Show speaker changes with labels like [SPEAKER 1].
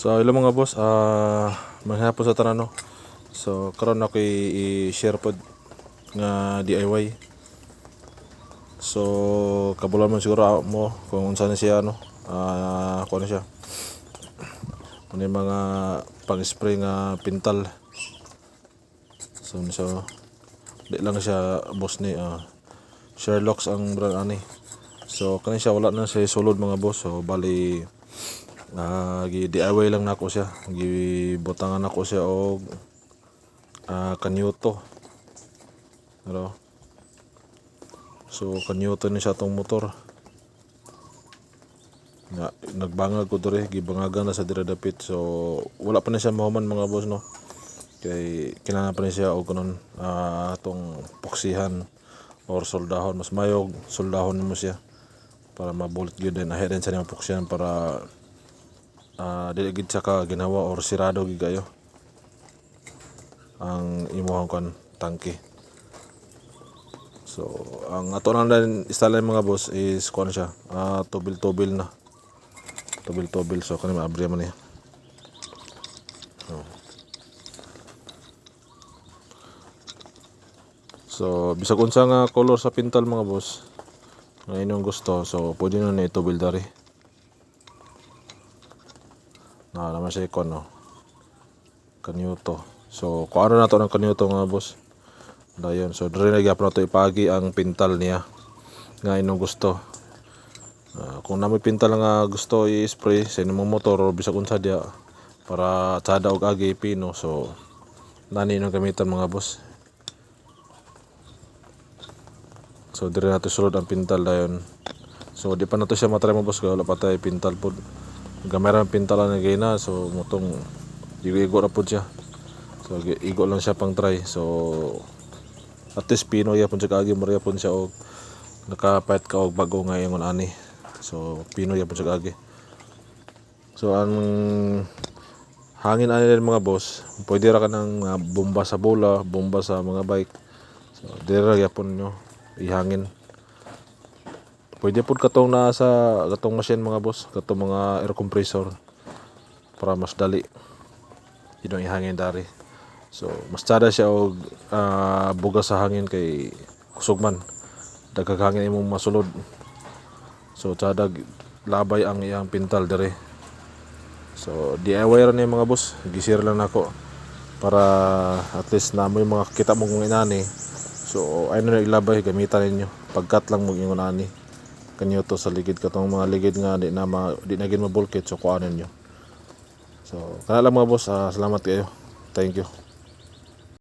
[SPEAKER 1] So hello mga boss, ah uh, po sa tanano. So karon ako i-share pod nga DIY. So kabulan man siguro mo kung unsa na siya ano, ah kuno siya. Ano yung mga pang-spray nga pintal. So so di lang siya boss ni ah Sherlock's ang brand ani. So kani siya wala na siya sulod mga boss. So bali Ah, gi DIY lang nako siya. Gibutangan ako siya og ah kanyuto. Pero So kanyuto ni siya tong motor. Na, nagbangag ko diri, gibangagan na sa dira dapit. So wala pa na siya mahuman mga boss no. Kay kinahanglan pa ni siya og kunon ah tong poksihan or soldahon mas mayog soldahon mo siya para mabulit gyud din ahead sa niyang poksihan para ah dili gid ginawa or sirado gid kayo ang imuhang kan tangke so ang ato lang din istyle mga boss is kuan siya ah tubil tubil na tubil tubil so kani maabri man niya So, bisag unsa nga color sa pintal mga boss. Nga inyong gusto. So, pwede na na ito buildari. Na naman siya ikon, no? Kanyuto. So, kung ano na to ng kanyuto mga boss. Dayon. So, diri na gyapon na to ipagi ang pintal niya. Nga inyong gusto. Ah, kung namoy pintal nga gusto i-spray sa inyong motor o bisag unsa dia para tsada og agi pino. So, nani inyong gamitan mga boss. So dire nato sulod ang pintal dayon. So di pa nato siya matry mo boss wala pa tay pintal pod. Gamay ra ang pintal na gina so mutong igo ra pod siya. So igo lang siya pang try. So at least pino ya pun siya kaagi mo pun siya og nakapait ka og bago nga ingon ani. So pino ya pun siya. So ang hangin ani din mga boss, pwede ra ka ng bomba sa bola, bomba sa mga bike. So dire ra gyapon nyo ihangin. Pwede po katong na sa katong machine mga boss, katong mga air compressor para mas dali. Yun ang ihangin dari. So, mas tsada siya og ah, bugas sa hangin kay kusog man. Hangin imong masulod. So, tsada labay ang iyang pintal dire. So, DIY ra ni mga boss. Gisir lang nako para at least na mo yung mga kita mo kung inani. So, ayun na ilabay gamitan ninyo. Pagkat lang mo yung inani. Kanyo to sa ligid katong mga ligid nga di na ma, di na gid mabulkit so kuanin nyo. So, kana mga boss, ah, salamat kayo. Thank you.